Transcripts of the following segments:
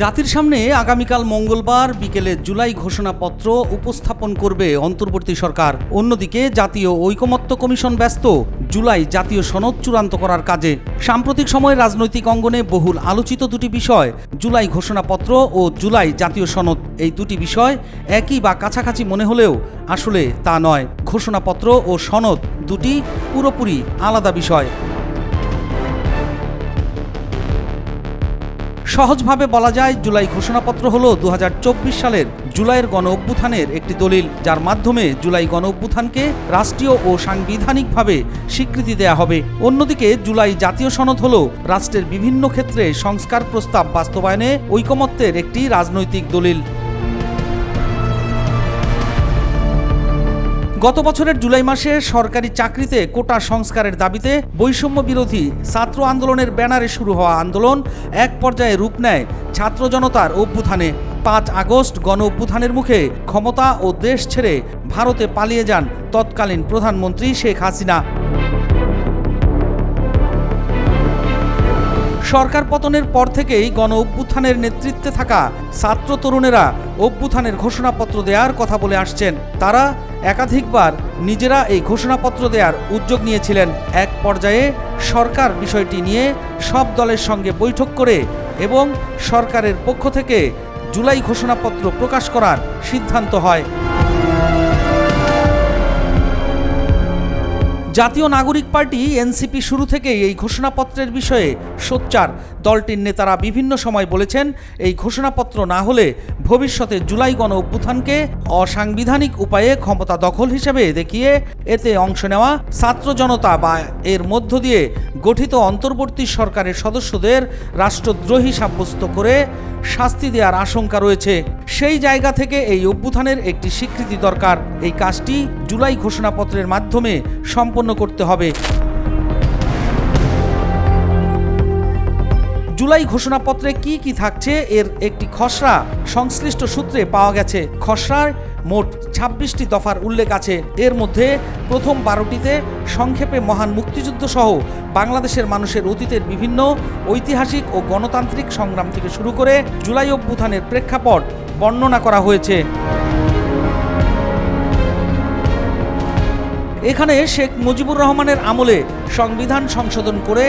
জাতির সামনে আগামীকাল মঙ্গলবার বিকেলে জুলাই ঘোষণাপত্র উপস্থাপন করবে অন্তর্বর্তী সরকার। অন্যদিকে জাতীয় ঐকমত্য কমিশন ব্যস্ত, জুলাই জাতীয় সনদ চূড়ান্ত করার কাজে। সাম্প্রতিক সময়ে রাজনৈতিক অঙ্গনে বহুল আলোচিত দুটি বিষয়, জুলাই ঘোষণাপত্র ও জুলাই জাতীয় সনদ। এই দুটি বিষয় একই বা কাছাকাছি মনে হলেও আসলে তা নয়। ঘোষণাপত্র ও সনদ দুটি পুরোপুরি আলাদা বিষয়। সহজভাবে বলা যায়, জুলাই ঘোষণাপত্র হল দু হাজার চব্বিশ সালের জুলাইয়ের গণ অভ্যুত্থানের একটি দলিল, যার মাধ্যমে জুলাই গণ অভ্যুত্থানকে রাষ্ট্রীয় ও সাংবিধানিকভাবে স্বীকৃতি দেয়া হবে। অন্যদিকে, জুলাই জাতীয় সনদ হলো রাষ্ট্রের বিভিন্ন ক্ষেত্রে সংস্কার প্রস্তাব বাস্তবায়নে ঐকমত্যের একটি রাজনৈতিক দলিল। গত বছরের জুলাই মাসে সরকারি চাকরিতে কোটা সংস্কারের দাবিতে বৈষম্য বিরোধী ছাত্র আন্দোলনের ব্যানারে শুরু হওয়া আন্দোলন এক পর্যায়ে রূপ নেয় ছাত্র জনতার অভ্যুত্থানে। পাঁচ আগস্ট গণ অভ্যুত্থানের মুখে ক্ষমতা ও দেশ ছেড়ে ভারতে পালিয়ে যান তৎকালীন প্রধানমন্ত্রী শেখ হাসিনা। সরকার পতনের পর থেকেই গণ অভ্যুত্থানের নেতৃত্বে থাকা ছাত্র তরুণেরা অভ্যুত্থানের ঘোষণাপত্র দেওয়ার কথা বলে আসছেন। তারা একাধিকবার নিজেরা এই ঘোষণাপত্র দেওয়ার উদ্যোগ নিয়েছিলেন। এক পর্যায়ে সরকার বিষয়টি নিয়ে সব দলের সঙ্গে বৈঠক করে এবং সরকারের পক্ষ থেকে জুলাই ঘোষণাপত্র প্রকাশ করার সিদ্ধান্ত হয়। জাতীয় নাগরিক পার্টি এনসিপি শুরু থেকেই এই ঘোষণাপত্রের বিষয়ে সোচ্চার। দলটির নেতারা বিভিন্ন সময় বলেছেন, এই ঘোষণাপত্র না হলে ভবিষ্যতে জুলাই গণ অভ্যুত্থানকে অসাংবিধানিক উপায়ে ক্ষমতা দখল হিসেবে দেখিয়ে এতে অংশ নেওয়া ছাত্র জনতা বা এর মধ্য দিয়ে গঠিত অন্তর্বর্তী সরকারের সদস্যদের রাষ্ট্রদ্রোহী সাব্যস্ত করে শাস্তি দেওয়ার আশঙ্কা রয়েছে। সেই জায়গা থেকে এই অভ্যুত্থানের একটি স্বীকৃতি দরকার। এই কাজটি জুলাই ঘোষণাপত্রের মাধ্যমে সম্পন্ন করতে হবে। জুলাই ঘোষণাপত্রে কি কি থাকছে এর একটি খসড়া সংশ্লিষ্ট সূত্রে পাওয়া গেছে। খসড়ার মোট ছাব্বিশটি দফার উল্লেখ আছে। এর মধ্যে প্রথম বারোটিতে সংক্ষেপে মহান মুক্তিযুদ্ধ সহ বাংলাদেশের মানুষের অতীতের বিভিন্ন ঐতিহাসিক ও গণতান্ত্রিক সংগ্রাম থেকে শুরু করে জুলাই অভ্যুত্থানের প্রেক্ষাপট বর্ণনা করা হয়েছে। এখানে শেখ মুজিবুর রহমানের আমলে সংবিধান সংশোধন করে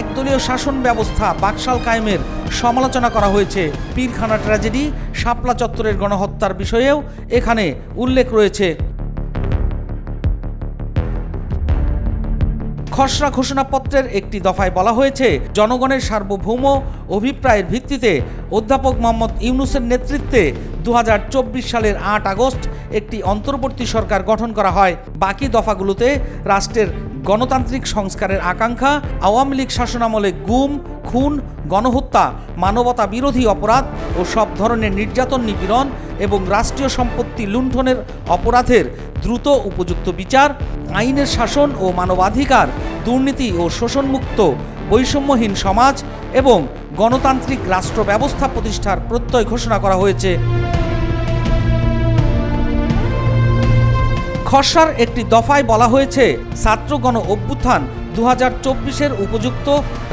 একদলীয় শাসন ব্যবস্থা বাকশাল কায়েমের সমালোচনা করা হয়েছে। পীরখানা ট্র্যাজেডি, শাপলা চত্বরের গণহত্যার বিষয়েও এখানে উল্লেখ রয়েছে। খসড়া ঘোষণাপত্রের একটি দফায় বলা হয়েছে, জনগণের সার্বভৌম অভিপ্রায়ের ভিত্তিতে অধ্যাপক মোহাম্মদ ইউনুসের নেতৃত্বে দু হাজার চব্বিশ সালের আট আগস্ট একটি অন্তর্বর্তী সরকার গঠন করা হয়। বাকি দফাগুলোতে রাষ্ট্রের গণতান্ত্রিক সংস্কারের আকাঙ্ক্ষা, আওয়ামী লীগ শাসনামলে গুম, খুন, গণহত্যা, মানবতা বিরোধী অপরাধ ও সব ধরনের নির্যাতন নিপীড়ন এবং রাষ্ট্রীয় সম্পত্তি লুণ্ঠনের অপরাধের দ্রুত উপযুক্ত বিচার, আইনের শাসন ও মানবাধিকার দুর্নীতি ও শোষণমুক্ত বৈষম্যহীন সমাজ এবং গণতান্ত্রিক রাষ্ট্র ব্যবস্থা প্রতিষ্ঠার প্রত্যয় ঘোষণা করা হয়েছে। খসড়ার একটি দফায় বলা হয়েছে, ছাত্র গণ অভ্যুত্থান দু হাজার চব্বিশের উপযুক্ত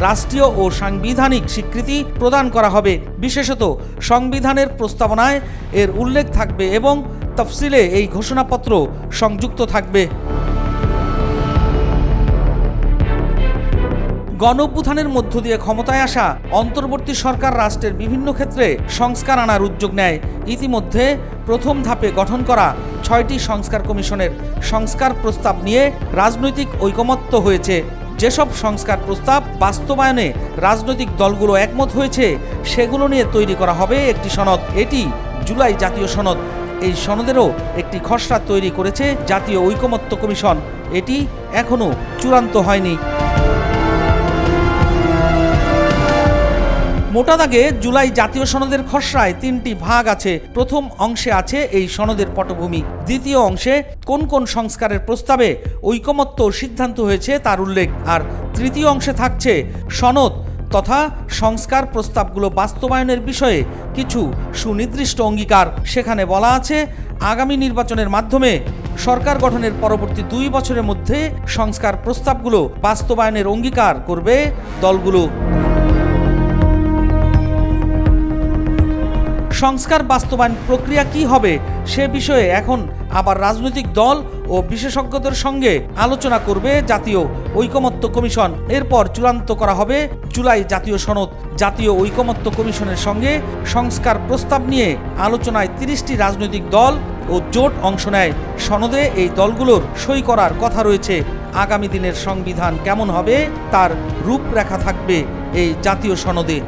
রাষ্ট্রীয় ও সাংবিধানিক স্বীকৃতি প্রদান করা হবে। বিশেষত সংবিধানের প্রস্তাবনায় এর উল্লেখ থাকবে এবং তফসিলে এই ঘোষণাপত্র সংযুক্ত থাকবে। গণ মধ্য দিয়ে ক্ষমতায় আসা অন্তর্বর্তী সরকার রাষ্ট্রের বিভিন্ন ক্ষেত্রে সংস্কার আনার উদ্যোগ নেয়। ইতিমধ্যে প্রথম ধাপে গঠন করা ছয়টি সংস্কার কমিশনের সংস্কার প্রস্তাব নিয়ে রাজনৈতিক ঐকমত্য হয়েছে। যেসব সংস্কার প্রস্তাব বাস্তবায়নে রাজনৈতিক দলগুলো একমত হয়েছে, সেগুলো নিয়ে তৈরি করা হবে একটি সনদ। এটি জুলাই জাতীয় সনদ। এই সনদেরও একটি খসড়া তৈরি করেছে জাতীয় ঐকমত্য কমিশন। এটি এখনও চূড়ান্ত হয়নি। মোটা দাগে জুলাই জাতীয় সনদের খসড়ায় তিনটি ভাগ আছে। প্রথম অংশে আছে এই সনদের পটভূমি। দ্বিতীয় অংশে কোন কোন সংস্কারের প্রস্তাবে ঐকমত্য সিদ্ধান্ত হয়েছে তার উল্লেখ। আর তৃতীয় অংশে থাকছে সনদ তথা সংস্কার প্রস্তাবগুলো বাস্তবায়নের বিষয়ে কিছু সুনির্দিষ্ট অঙ্গীকার। সেখানে বলা আছে, আগামী নির্বাচনের মাধ্যমে সরকার গঠনের পরবর্তী দুই বছরের মধ্যে সংস্কার প্রস্তাবগুলো বাস্তবায়নের অঙ্গীকার করবে দলগুলো। সংস্কার বাস্তবায়ন প্রক্রিয়া কি হবে সে বিষয়ে এখন আবার রাজনৈতিক দল ও বিশেষজ্ঞদের সঙ্গে আলোচনা করবে জাতীয় ঐকমত্য কমিশন। এরপর চূড়ান্ত করা হবে জুলাই জাতীয় সনদ। জাতীয় ঐকমত্য কমিশনের সঙ্গে সংস্কার প্রস্তাব নিয়ে আলোচনায় তিরিশটি রাজনৈতিক দল ও জোট অংশ নেয়। সনদে এই দলগুলোর সই করার কথা রয়েছে। আগামী দিনের সংবিধান কেমন হবে তার রূপরেখা থাকবে এই জাতীয় সনদে।